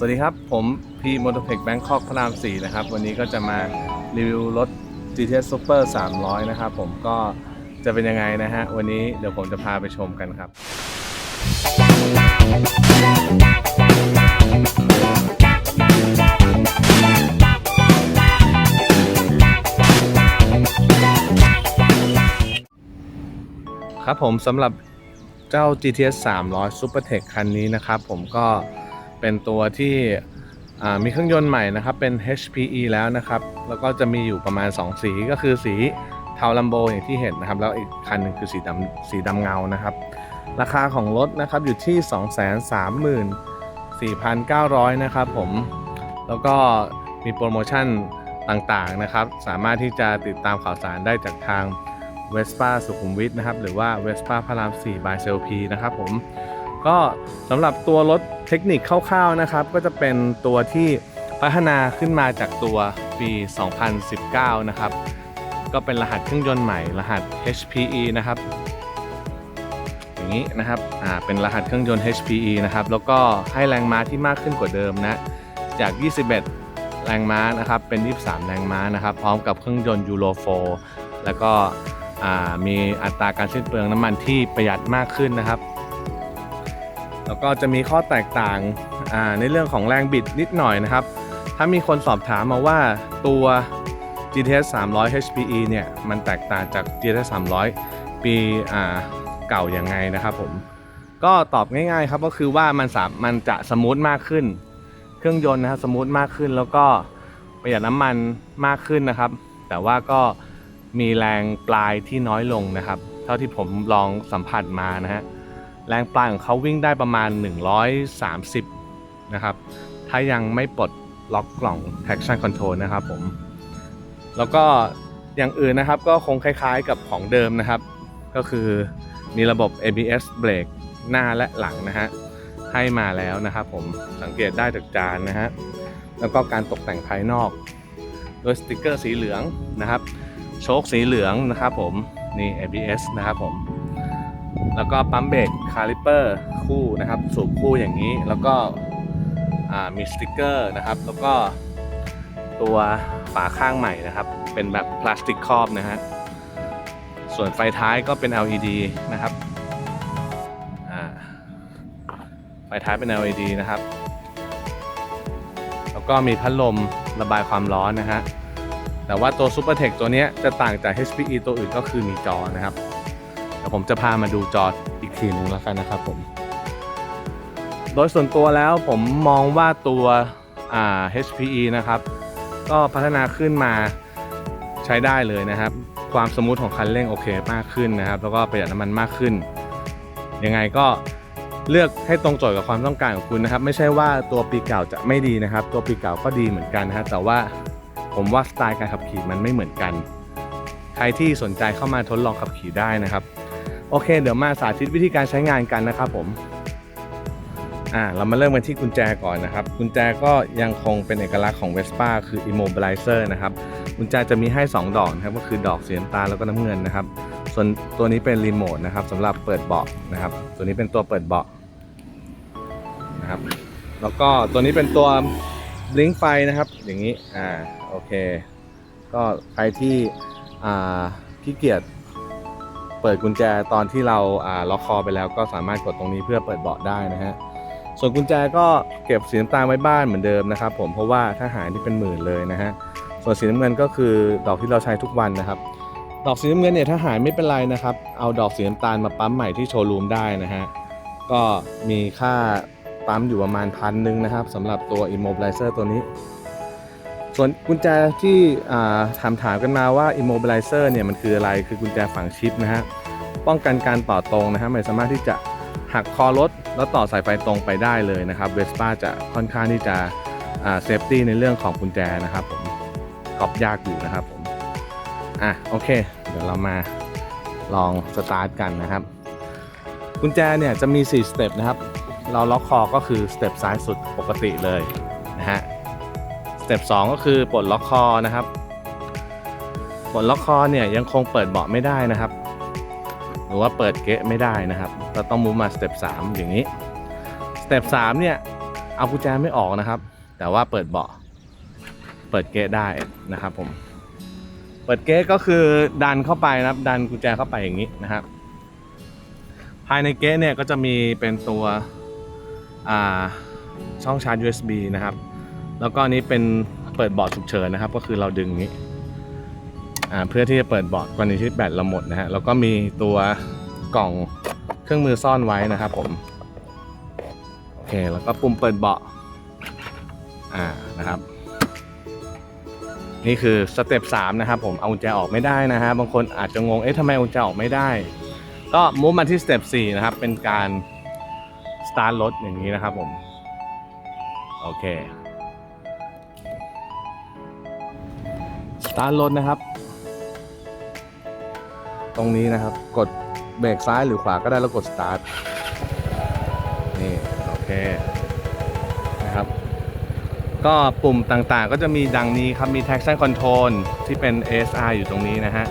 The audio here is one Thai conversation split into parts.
สวัสดีครับ ผมพีมอเตอร์เทคแบงคอกพระราม4นะครับ วันนี้ก็จะมารีวิวรถ GTS Super 300 นะครับ ผมก็จะเป็นยังไงนะฮะ วันนี้เดี๋ยวผมจะพาไปชมกันครับ ครับผมสำหรับเจ้า GTS 300 Supertech คันนี้นะครับ ผมก็ เป็นตัวที่มีเครื่องยนต์ใหม่นะครับ เป็น HPE แล้วนะครับ แล้วก็จะมีอยู่ประมาณ 2 สีก็คือสีเทาลัมโบอย่างที่เห็นนะครับ แล้วอีกคันหนึ่งคือสีดำสีดำเงานะครับ ราคาของรถนะครับอยู่ที่ 234,900 นะครับผม แล้วก็มีโปรโมชั่นต่างๆนะครับ สามารถที่จะติดตามข่าวสารได้จากทางเวสป้าสุขุมวิทนะครับ หรือว่าเวสป้าพระราม 4 by เซลพีนะครับผม ก็สำหรับตัวรถ เทคนิคคร่าวๆนะครับ ก็จะเป็นตัวที่พัฒนาขึ้นมาจากตัวปี 2019 นะครับ ก็เป็นรหัสเครื่องยนต์ใหม่รหัส HPE นะครับ อย่างนี้นะครับอ่าเป็นรหัสเครื่องยนต์ HPE นะครับ แล้วก็ให้แรงม้าที่มากขึ้นกว่าเดิมนะ จาก 21 แรงม้านะครับ เป็น 23 แรงม้านะครับ พร้อมกับเครื่องยนต์ยูโร4แล้วก็อ่ามีอัตราการสิ้นเปลืองน้ำมันที่ประหยัดมากขึ้นนะครับ แล้วก็จะมีข้อแตกต่างในเรื่องของแรงบิดนิดหน่อยนะครับ ถ้ามีคนสอบถามมาว่าตัว GTS 300 HPE เนี่ย มันแตกต่างจาก GTS 300 ปีอ่าเก่างไงนะครับผม ก็ตอบง่ายๆครับก็คือว่ามันสามมันจะสมูทมากขึ้น เครื่องยนต์นะครับสมูทมากขึ้นแล้วก็ประหยัดน้ำมันมากขึ้นนะครับ แต่ว่าก็มีแรงปลายที่น้อยลงนะครับ เท่าที่ผมลองสัมผัสมานะฮะ แรงปลายของเขาวิ่งได้ประมาณ 130 นะครับ ถ้ายังไม่ปลดล็อกกล่อง traction control นะครับผม แล้วก็อย่างอื่นนะครับก็คงคล้ายๆกับของเดิมนะครับ ก็คือมีระบบ ABS เบรกหน้าและหลังนะฮะให้มาแล้วนะครับผมสังเกตได้จากจานนะฮะแล้วก็การตกแต่งภายนอกโดยสติกเกอร์สีเหลืองนะครับ โชคสีเหลืองนะครับผมนี่ ABS นะครับผม แล้วก็ปั๊มเบรกคาลิเปอร์คู่นะครับสูบคู่อย่างนี้แล้วก็มีสติกเกอร์นะครับ แล้วก็ตัวฝาข้างใหม่นะครับ เป็นแบบพลาสติกครอบนะฮะส่วนไฟท้ายก็เป็น LED นะครับไฟท้ายเป็น LED นะครับ แล้วก็มีพัดลมระบายความร้อนนะฮะแต่ว่าตัว Supertech ตัวนี้จะต่างจาก HPE ตัวอื่นก็คือมีจอนะครับ ยวผมจะพามาดูจออีกทีหนึ่งแล้วกันนะครับผม โดยส่วนตัวแล้วผมมองว่าตัวอ่า HPE นะครับ ก็พัฒนาขึ้นมาใช้ได้เลยนะครับ ความสมูทของคันเร่งโอเคมากขึ้นนะครับ แล้วก็ประหยัดน้ำมันมากขึ้น ยังไงก็เลือกให้ตรงโจทย์กับความต้องการของคุณนะครับ ไม่ใช่ว่าตัวปีเก่าจะไม่ดีนะครับ ตัวปีเก่าก็ดีเหมือนกันนะฮะแต่ว่าผมว่าสไตล์การขับขี่มันไม่เหมือนกัน ใครที่สนใจเข้ามาทดลองขับขี่ได้นะครับ โอเค เดี๋ยวมาสาธิตวิธีการใช้งานกันนะครับผมอ่าเรามาเริ่มกันที่กุญแจก่อนนะครับ กุญแจก็ยังคงเป็นเอกลักษณ์ของ Vespa คือ Immobilizer นะครับ กุญแจจะมีให้ 2 ดอกนะครับ ก็คือดอกสีน้ำตาลแล้วก็น้ำเงินนะครับ ส่วนตัวนี้เป็นรีโมทนะครับสำหรับเปิดเบาะนะครับ ตัวนี้เป็นตัวเปิดเบาะนะครับ แล้วก็ตัวนี้เป็นตัวบลิงไฟนะครับ อย่างนี้ อ่า โอเค ก็ใครที่ อ่าขี้เกียจ เปิดกุญแจตอนที่เราล็อกคอไปแล้วก็สามารถกดตรงนี้เพื่อเปิดเบาะได้นะฮะส่วนกุญแจก็เก็บสีน้ำตาลไว้บ้านเหมือนเดิมนะครับ ผมเพราะว่าถ้าหายนี่เป็นหมื่นเลยนะฮะส่วนสีน้ำเงินก็คือดอกที่เราใช้ทุกวันนะครับ ดอกสีน้ำเงินเนี่ยถ้าหายไม่เป็นไรนะครับ เอาดอกสีน้ำตาลมาปั๊มใหม่ที่โชว์รูมได้นะฮะก็มีค่าปั๊มอยู่ประมาณพันหนึ่งนะครับสำหรับตัว Immobilizer ตัวนี้ ส่วนกุญแจที่ถามถามกันมาว่า immobilizer เนี่ยมันคืออะไรคือกุญแจฝังชิปนะฮะ ป้องกันการต่อตรงนะฮะไม่สามารถที่จะหักคอรถแล้วต่อสายไฟตรงไปได้เลยนะครับเวสป้าจะค่อนข้างที่จะเซฟตี้ในเรื่องของกุญแจนะครับผมกอบยากอยู่นะครับผมอะโอเค เดี๋ยวเรามาลองสตาร์ทกันนะครับ กุญแจเนี่ยจะมี 4 สเต็ปนะครับ เราล็อกคอก็คือสเต็ปซ้ายสุดปกติเลยนะฮะสเต็ป2ก็คือปลดล็อกคอนะครับปลดล็อกคอเนี่ยยังคงเปิดเบาะไม่ได้นะครับ หรือว่าเปิดเกะไม่ได้นะครับ เราต้องมูฟมาสเต็ป3อย่างนี้สเต็ป3เนี่ยเอากุญแจไม่ออกนะครับ แต่ว่าเปิดเบาะเปิดเกตได้นะครับผมเปิดเกตก็คือดันเข้าไปนะครับดันกุญแจเข้าไปอย่างนี้นะครับ ภายในเกตเนี่ยก็จะมีเป็นตัวช่องชาร์จ USB นะครับ แล้วก็อันนี้เป็นเปิดเบาะฉุกเฉินนะครับ ก็คือเราดึงอย่างนี้ เพื่อที่จะเปิดเบาะกรณีที่แบตเราหมดนะฮะแล้วก็มีตัวกล่องเครื่องมือซ่อนไว้นะครับผมโอเคแล้วก็ปุ่มเปิดเบาะอ่านะครับ นี่คือสเต็ป3นะครับผมเอากุญแจออกไม่ได้นะฮะบางคนอาจจะงงเอ๊ะทำไมเอากุญแจออกไม่ได้ ก็มุฟมาที่สเต็ป4นะครับเป็นการสตาร์ทรถอย่างนี้นะครับผมโอเคสตาร์ทรถนะครับ ตรงนี้นะครับ กดเบรกซ้ายหรือขวาก็ได้แล้วกดสตาร์ทนี่โอเคนะครับ ก็ปุ่มต่างๆ ก็จะมีดังนี้ครับมี traction control ที่เป็น ASR อยู่ตรงนี้นะฮะ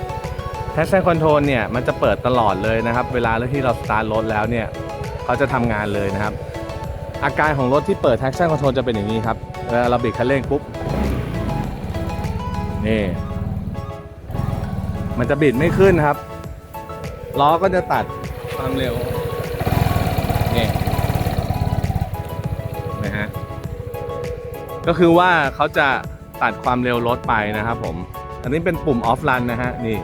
traction control เนี่ยมันจะเปิดตลอดเลยนะครับ เวลาที่เราสตาร์ทรถแล้วเนี่ยเขาจะทำงานเลยนะครับ อาการของรถที่เปิด traction control จะเป็นอย่างนี้ครับเวลาเราเบรกคันเร่งปุ๊บนี่มันจะบิดไม่ขึ้นครับ ล้อก็จะตัดความเร็วนี่นะฮะก็คือว่าเขาจะตัดความเร็วรถไปนะครับผม อันนี้เป็นปุ่มออฟ n ันนะฮะนี่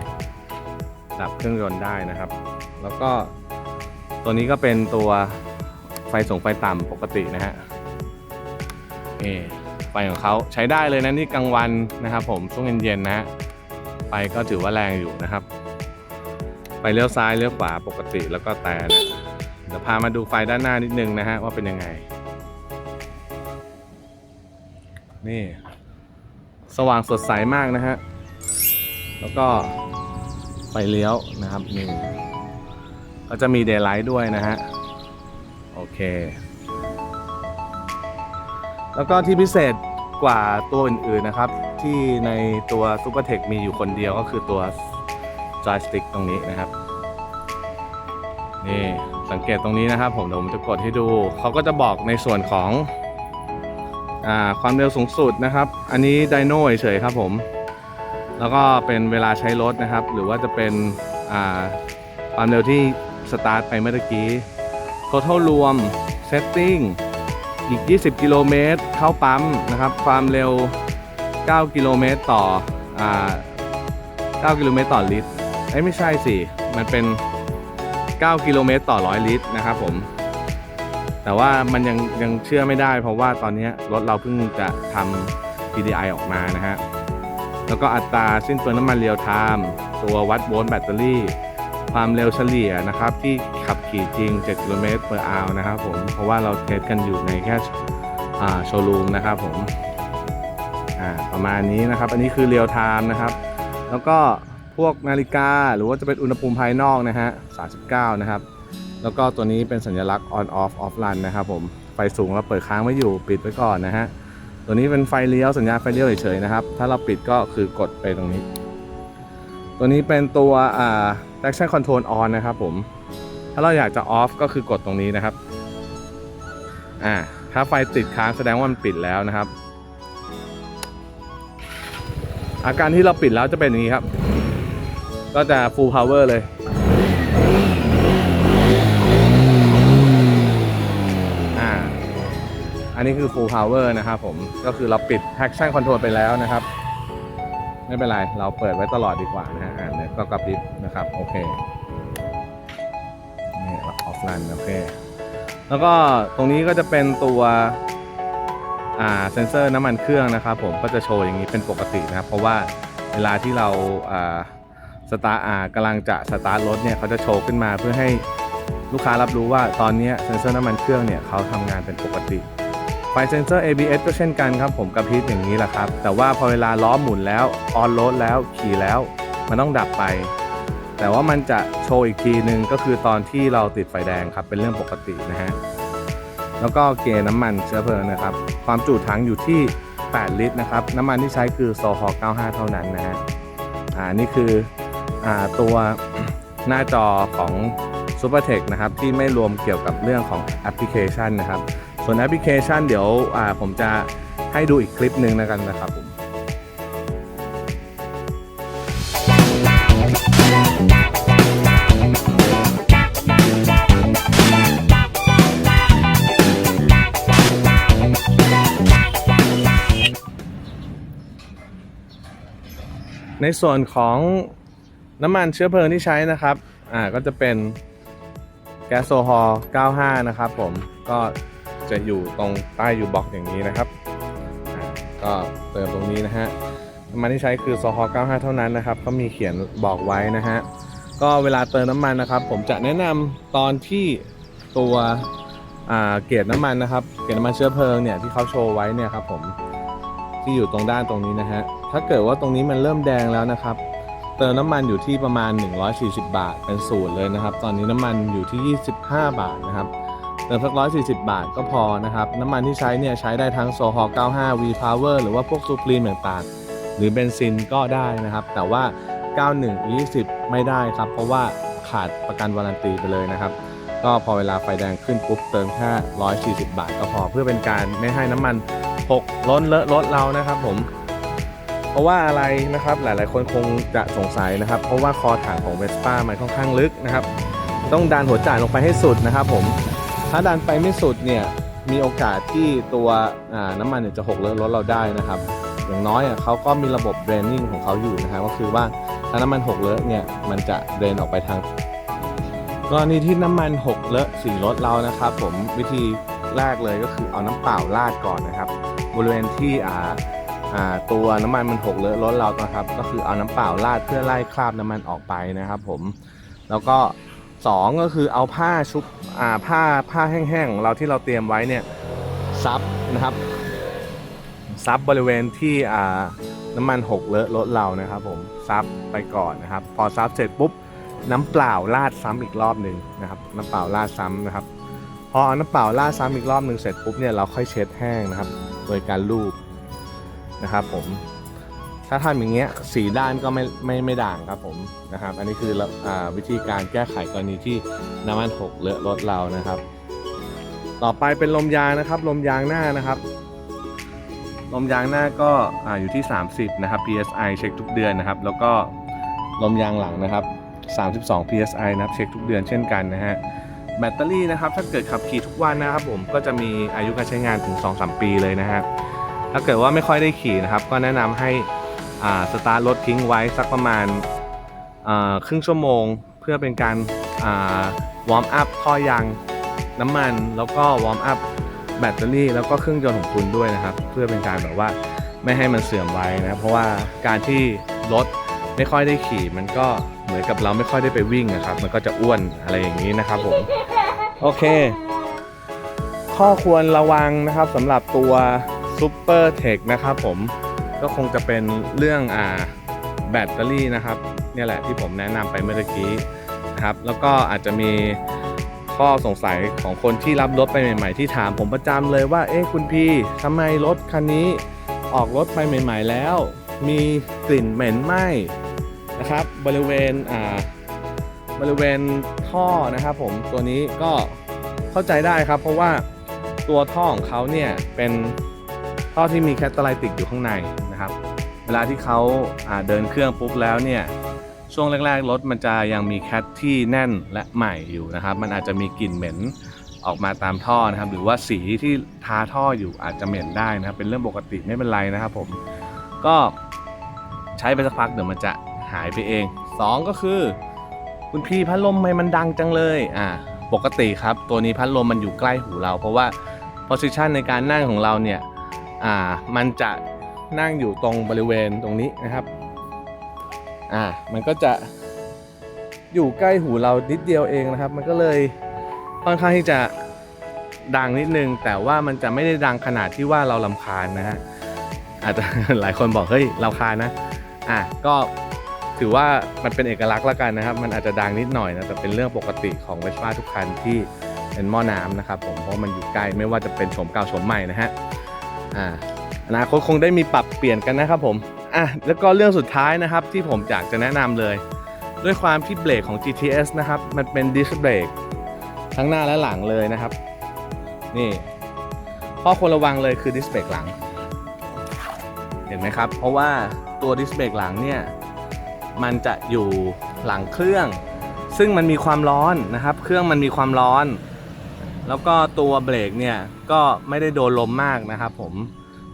ดับเครื่องยนต์ได้นะครับ แล้วก็ตัวนี้ก็เป็นตัวไฟส่งไฟต่ำปกตินะฮะนี่ไฟของเขาใช้ได้เลยนะนี่กลางวันนะครับผมช่วงเย็นๆนะฮะไฟก็ถือว่าแรงอยู่นะครับ ไปเลี้ยวซ้ายเลี้ยวขวาปกติแล้วก็แต่นะเดี๋ยวพามาดูไฟด้านหน้านิดนึงนะฮะว่าเป็นยังไง นี่ สว่างสดใสมากนะฮะ แล้วก็ไฟเลี้ยวนะครับนี่ก็จะมีเดย์ไลท์ด้วยนะฮะ โอเค แล้วก็ที่พิเศษกว่าตัวอื่นๆนะครับ ที่ในตัว Supertech มีอยู่คนเดียวก็คือตัว joystick ตรงนี้นะครับ นี่สังเกตตรงนี้นะครับ ผมเดี๋ยวผมจะกดให้ดู เขาก็จะบอกในส่วนของอาความเร็วสูงสุดนะครับ อันนี้ไดโน่เฉยครับผม แล้วก็เป็นเวลาใช้รถนะครับ หรือว่าจะเป็นอ่าความเร็วที่สตาร์ทไปเมื่อกี้ total รวม setting อีก 20 กิโลเมตรเข้าปั๊มนะครับ ความเร็ว 9 กิโลเมตรต่ออ่า9กิโลเมตรต่อลิตร อ้ไม่ใช่สิ มันเป็น 9 กิโลเมตรต่อ100ลิตรนะครับผม แต่ว่ามันยังยังเชื่อไม่ได้ เพราะว่าตอนนี้รถเราเพิ่งจะทำ PDI ออกมานะฮะ แล้วก็อัตราสิ้นเปลืองน้ำมันเรียลไทม์ตัววัดโวลต์แบตเตอรี่ ความเร็วเฉลี่ยนะครับ ที่ขับขี่จริง 7 กิโลเมตร per hour นะครับผม เพราะว่าเราเทสกันอยู่ในแค่โชว์รูมนะครับผมประมาณนี้นะครับ อันนี้คือเรียลไทม์นะครับ แล้วก็ พวกนาฬิกาหรือว่าจะเป็นอุณหภูมิภายนอกนะฮะ 39 นะครับ แล้วก็ตัวนี้เป็นสัญลักษณ์ on off off run นะครับผม ไฟสูงเราเปิดค้างไว้อยู่ปิดไว้ก่อนนะฮะ ตัวนี้เป็นไฟเลี้ยวสัญญาณไฟเลี้ยวเฉยๆนะครับ ถ้าเราปิดก็คือกดไปตรงนี้ ตัวนี้เป็นตัวอ่า traction control on นะครับผม ถ้าเราอยากจะ off ก็คือกดตรงนี้นะครับ อ่า ถ้าไฟติดค้างแสดงว่ามันปิดแล้วนะครับ อาการที่เราปิดแล้วจะเป็นอย่างนี้ครับ ก็จะ full power เลย อ่า อันนี้คือ full power นะครับผม ก็คือเราปิด traction control ไปแล้วนะครับ ไม่เป็นไร เราเปิดไว้ตลอดดีกว่านะฮะอ่าเนี่ยก็กระพริบนะครับ โอเค นี่ออฟไลน์โอเค แล้วก็ตรงนี้ก็จะเป็นตัวอ่าเซนเซอร์น้ำมันเครื่องนะครับผมก็จะโชว์อย่างนี้เป็นปกตินะครับ เพราะว่าเวลาที่เราอ่า สตาร์อ่ากำลังจะสตาร์ทรถเนี่ยเขาจะโชว์ขึ้นมาเพื่อให้ลูกค้ารับรู้ว่าตอนนี้เซนเซอร์น้ำมันเครื่องเนี่ยเขาทำงานเป็นปกติไฟเซนเซอร์ ABS ก็เช่นกันครับผมกระพริบอย่างนี้แหละครับ แต่ว่าพอเวลาล้อหมุนแล้วออนโรดแล้วขี่แล้ว มันต้องดับไป แต่ว่ามันจะโชว์อีกทีหนึ่งก็คือตอนที่เราติดไฟแดงครับ เป็นเรื่องปกตินะฮะแล้วก็เกณฑ์น้ำมันเชื้อเพลิงนะครับ ความจุถังอยู่ที่ 8 ลิตรนะครับ น้ำมันที่ใช้คือโซฮอล95 เท่านั้นนะฮะอ่านี่คือ ตัวหน้าจอของ Supertech นะครับที่ไม่รวมเกี่ยวกับเรื่องของแอปพลิเคชันนะครับ ส่วนแอปพลิเคชันเดี๋ยวอ่าผมจะให้ดูอีกคลิปหนึ่งนะกันนะครับผมในส่วนของ น้ำมันเชื้อเพลิงที่ใช้นะครับอ่าก็จะเป็นแก๊สโซฮอล์95 นะครับผมก็จะอยู่ตรงใต้อยู่บ็อกอย่างนี้นะครับ ก็เติมตรงนี้นะฮะน้ำมันที่ใช้คือโซฮอล์95 เท่านั้นนะครับ ก็มีเขียนบอกไว้นะฮะก็เวลาเติมน้ำมันนะครับ ผมจะแนะนำตอนที่ตัวอ่าเกจน้ำมันนะครับ เกจน้ำมันเชื้อเพลิงเนี่ยที่เขาโชว์ไว้เนี่ยครับผมที่อยู่ตรงด้านตรงนี้นะฮะถ้าเกิดว่าตรงนี้มันเริ่มแดงแล้วนะครับ ติมน้ำมันอยู่ที่ประมาณ 140 บาท เป็นศูนย์เลยนะครับ ตอนนี้น้ำมันอยู่ที่ 25 บาทนะครับ เติมสัก 140 บาทก็พอนะครับ น้ำมันที่ใช้เนี่ยใช้ได้ทั้งโซฮอล95 V Power หรือว่าพวกซูปรีมต่างๆ หรือเบนซินก็ได้นะครับ แต่ว่า 91 20 ไม่ได้ครับ เพราะว่าขาดประกันวารันตีไปเลยนะครับ ก็พอเวลาไฟแดงขึ้นปุ๊บเติมแค่ 140 บาทก็พอ เพื่อเป็นการไม่ให้น้ำมันหกล้นเลอะรถเรานะครับผม เพราะว่าอะไรนะครับหลายๆ คนคงจะสงสัยนะครับ เพราะว่าคอถังของเวสป้ามันค่อนข้างลึกนะครับ ต้องดันหัวจ่ายลงไปให้สุดนะครับ ผมถ้าดันไปไม่สุดเนี่ยมีโอกาสที่ตัวน้ำมันเนี่ยจะหกเลอะรถเราได้นะครับ อย่างน้อยเขาก็มีระบบเดรนนิ่งของเขาอยู่นะครับก็คือว่าถ้าน้ำมันหกเลอะเนี่ยมันจะเดรนออกไปทางกรณีที่น้ำมันหกเลอะสีรถเรานะครับ ผมวิธีแรกเลยก็คือเอาน้ำเปล่าราดก่อนนะครับ บริเวณที่อ่า ตัวน้ำมันมันหกเลอะรถเรานะครับ ก็คือเอาน้ำเปล่าราดเพื่อไล่คราบน้ำมันออกไปนะครับ ผม แล้วก็สองก็คือเอาผ้าชุบผ้าผ้าแห้งๆของเราที่เราเตรียมไว้เนี่ยซับนะครับซับบริเวณที่น้ำมันหกเลอะรถเรานะครับ ผมซับไปก่อนนะครับ พอซับเสร็จปุ๊บน้ำเปล่าราดซ้ำอีกรอบหนึ่งนะครับ น้ำเปล่าราดซ้ำนะครับ พอเอาน้ำเปล่าราดซ้ำอีกรอบหนึ่งเสร็จปุ๊บเนี่ยเราค่อยเช็ดแห้งนะครับ โดยการลูบ นะครับผมถ้าทำอย่างเงี้ยสีด้านก็ไม่ไม่ไม่ด่างครับผมนะครับ อันนี้คืออวิธีการแก้ไขกรณีที่น้ำมันหกเลอะรถเรานะครับ ต่อไปเป็นลมยางนะครับ ลมยางหน้านะครับ ลมยางหน้าก็อาอยู่ที่ 30 นะครับ psi เช็คทุกเดือนนะครับ แล้วก็ลมยางหลังนะครับ 32 psi นะครับเช็คทุกเดือนเช่นกันนะฮะแบตเตอรี่นะครับถ้าเกิดขับขี่ทุกวันนะครับผมก็จะมีอายุการใช้งานถึง 2-3 ปีเลยนะฮะ ถ้าเกิดว่าไม่ค่อยได้ขี่นะครับ ก็แนะนำให้สตาร์ทรถทิ้งไว้สักประมาณครึ่งชั่วโมง เพื่อเป็นการวอร์มอัพท่อยางน้ำมันแล้วก็วอร์มอัพแบตเตอรี่แล้วก็เครื่องยนต์ของคุณด้วยนะครับ เพื่อเป็นการแบบว่าไม่ให้มันเสื่อมไว้นะ เพราะว่าการที่รถไม่ค่อยได้ขี่ มันก็เหมือนกับเราไม่ค่อยได้ไปวิ่งนะครับ มันก็จะอ้วนอะไรอย่างนี้นะครับผมโอเค ข้อควรระวังนะครับสำหรับตัว Super Tech นะครับผมก็คงจะเป็นเรื่องอ่าแบตเตอรี่นะครับนี่แหละที่ผมแนะนำไปเมื่อกี้นะครับ แล้วก็อาจจะมีข้อสงสัยของคนที่รับรถไปใหม่ ๆ ที่ถามผมประจำเลยว่า เอ๊ะคุณพี่ทำไมรถคันนี้ออกรถไปใหม่ ๆ แล้ว มีกลิ่นเหม็นไหมนะครับ บริเวณอ่าบริเวณท่อนะครับผมตัวนี้ก็เข้าใจได้ครับ เพราะว่าตัวท่อของเขาเนี่ยเป็น ท่อที่มีแคตตาไลติกอยู่ข้างในนะครับ เวลาที่เขาาเดินเครื่องปุ๊บแล้วเนี่ย ช่วงแรกๆรถมันจะยังมีแคทที่แน่นและใหม่อยู่นะครับ มันอาจจะมีกลิ่นเหม็นออกมาตามท่อนะครับ หรือว่าสีที่ทาท่ออยู่อาจจะเหม็นได้นะครับ เป็นเรื่องปกติไม่เป็นไรนะครับผม ก็ใช้ไปสักพักเดี๋ยวมันจะหายไปเองสองก็คือ คุณพี่พัดลมทำไมมันดังจังเลยอ่าปกติครับ ตัวนี้พัดลมมันอยู่ใกล้หูเรา เพราะว่า position ในการนั่งของเราเนี่ย อ่ามันจะนั่งอยู่ตรงบริเวณตรงนี้นะครับอ่ามันก็จะอยู่ใกล้หูเรานิดเดียวเองนะครับ มันก็เลยค่อนข้างที่จะดังนิดนึง แต่ว่ามันจะไม่ได้ดังขนาดที่ว่าเราลำคาญนะฮะอาจจะหลายคนบอกเฮ้ยเราคาญนะอะก็ถือว่ามันเป็นเอกลักษณ์แล้วกันนะครับ มันอาจจะดังนิดหน่อยนะแต่เป็นเรื่องปกติของเวสป้าทุกคันที่เป็นหม้อน้ำนะครับผมเพราะมันอยู่ใกล้ไม่ว่าจะเป็นโฉมเก่าโฉมใหม่นะฮะ อ่าอนาคตคงได้มีปรับเปลี่ยนกันนะครับผมอะแล้วก็เรื่องสุดท้ายนะครับที่ผมอยากจะแนะนำเลย ด้วยความที่เบรกของ GTS นะครับ มันเป็นดิสเบรกทั้งหน้าและหลังเลยนะครับ นี่ข้อควรระวังเลยคือดิสเบรกหลัง เห็นไหมครับ เพราะว่าตัวดิสเบรกหลังเนี่ย มันจะอยู่หลังเครื่อง ซึ่งมันมีความร้อนนะครับ เครื่องมันมีความร้อน แล้วก็ตัวเบรกเนี่ยก็ไม่ได้โดนลมมากนะครับผม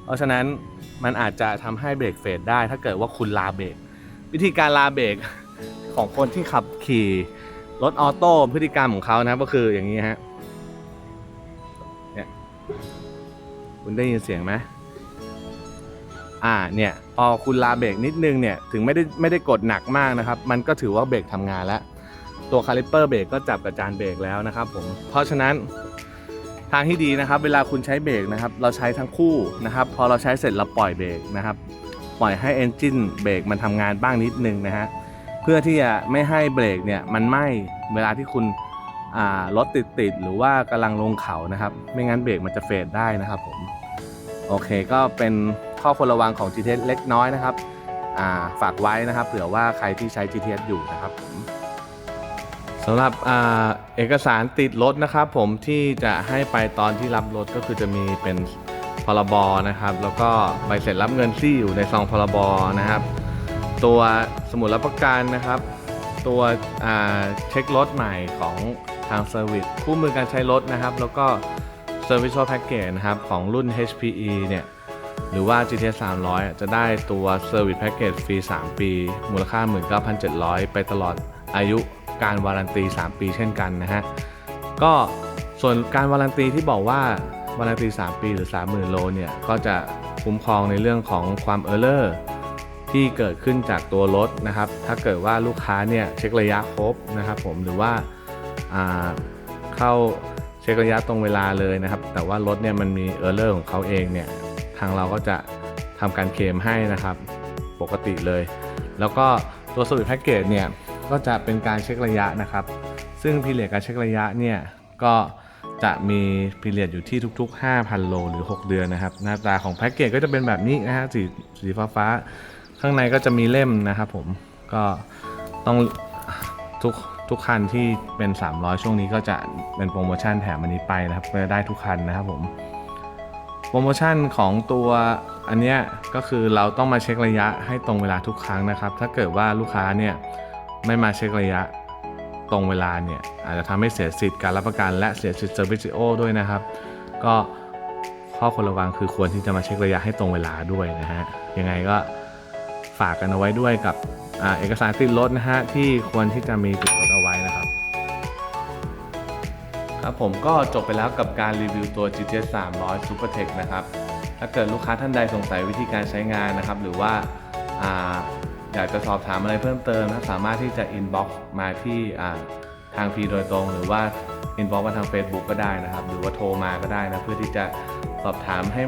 เพราะฉะนั้นมันอาจจะทำให้เบรกเฟดได้ถ้าเกิดว่าคุณลาเบรกวิธีการลาเบรกของคนที่ขับขี่รถออโต้พฤติกรรมของเขานะครับก็คืออย่างนี้ฮะเนี่ยคุณได้ยินเสียงไหมอ่าเนี่ยพอคุณลาเบรกนิดนึงเนี่ยถึงไม่ได้ไม่ได้กดหนักมากนะครับ มันก็ถือว่าเบรกทำงานแล้ว ตัวคาลิปเปอร์เบรกก็จับกับจานเบรกแล้วนะครับผมเพราะฉะนั้นทางที่ดีนะครับ เวลาคุณใช้เบรกนะครับ เราใช้ทั้งคู่นะครับ พอเราใช้เสร็จเราปล่อยเบรกนะครับ ปล่อยให้เอนจินเบรกมันทำงานบ้างนิดนึงนะฮะเพื่อที่จะไม่ให้เบรกเนี่ยมันไหม้เวลาที่คุณรถติดติดหรือว่ากำลังลงเขานะครับ ไม่งั้นเบรกมันจะเฟดได้นะครับผมโอเคก็เป็นข้อควรระวังของ GTS เล็กน้อยนะครับฝากไว้นะครับ เผื่อว่าใครที่ใช้ GTS อยู่นะครับผม สำหรับอเอกสารติดรถนะครับ ผมที่จะให้ไปตอนที่รับรถก็คือจะมีเป็นพรบนะครับ แล้วก็ใบเสร็จรับเงินที่อยู่ในซองพรบนะครับ ตัวสมุดรับประกันนะครับ ตัวเช็ครถใหม่ของทางเซอร์วิสคู่มือการใช้รถนะครับ แล้วก็ Service Package นะครับของรุ่น HPE เนี่ย หรือว่า GTS 300อะจะได้ตัว Service Package ฟรี 3 ปี มูลค่า 19,700 ไปตลอดอายุการวารันตี 3 ปีเช่นกันนะฮะ ก็ส่วนการวารันตีที่บอกว่าวารันตี 3 ปีหรือ 30,000 โลเนี่ย ก็จะคุ้มครองในเรื่องของความเออร์เลอร์ที่เกิดขึ้นจากตัวรถนะครับ ถ้าเกิดว่าลูกค้าเนี่ยเช็คระยะครบนะครับผมหรือว่าอ่าเข้าเช็คระยะตรงเวลาเลยนะครับ แต่ว่ารถเนี่ยมันมีเออร์เลอร์ของเขาเองเนี่ย ทางเราก็จะทำการเคลมให้นะครับ ปกติเลย แล้วก็ตัวสวิตแพ็กเกจเนี่ยก็จะเป็นการเช็คระยะนะครับ ซึ่งพีเรียดการเช็คระยะเนี่ยก็จะมีพีเรียดอยู่ที่ทุก ๆ 5,000 โลหรือ 6 เดือนนะครับ หน้าตาของแพ็กเกจก็จะเป็นแบบนี้นะฮะสีสีฟ้าฟ้าๆข้างในก็จะมีเล่มนะครับผมก็ต้องทุกทุกคันที่เป็น 300 ช่วงนี้ก็จะเป็นโปรโมชั่นแถมอันนี้ไปนะครับจะได้ทุกคันนะครับผม โปรโมชั่นของตัวอันเนี้ยก็คือเราต้องมาเช็คระยะให้ตรงเวลาทุกครั้งนะครับ ถ้าเกิดว่าลูกค้าเนี่ยไม่มาเช็คระยะตรงเวลาเนี่ยอาจจะทำให้เสียสิทธิ์การรับประกันและเสียสิทธิ์เซอร์วิสโอด้วยนะครับ ก็ข้อควรระวังคือควรที่จะมาเช็คระยะให้ตรงเวลาด้วยนะฮะยังไงก็ฝากกันเอาไว้ด้วยกับอเอกสารติดรถนะฮะที่ควรที่จะมีติดรถเอาไว้นะ ครับผมก็จบไปแล้วกับการรีวิวตัว GTS 300 SuperTech นะครับ ถ้าเกิดลูกค้าท่านใดสงสัยวิธีการใช้งานนะครับ หรือว่าอาอยากจะสอบถามอะไรเพิ่มเติมนะสามารถที่จะ inbox มาที่ทางพีโดยตรง หรือว่า inbox มาทาง Facebook ก็ได้นะครับ หรือว่าโทรมาก็ได้นะเพื่อที่จะสอบถามให้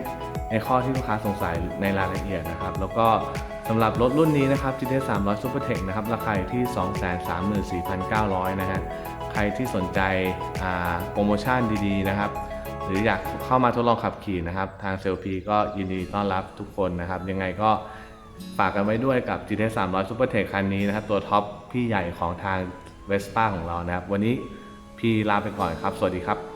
ในข้อที่ลูกค้าสงสัยในรายละเอียดนะครับ แล้วก็สำหรับรถรุ่นนี้นะครับ GTS 300 SuperTech นะครับ ราคาอยู่ที่ 234,900 นะฮะ ใครที่สนใจโปรโมชั่นดีๆนะครับ หรืออยากเข้ามาทดลองขับขี่นะครับ ทางเซลพีก็ยินดีต้อนรับทุกคนนะครับ ยังไงก็ฝากกันไว้ด้วยกับ GT 300 Super Tech คันนี้นะครับ ตัวท็อปพี่ใหญ่ของทาง Vespa ของเรานะครับ วันนี้พี่ลาไปก่อนครับ สวัสดีครับ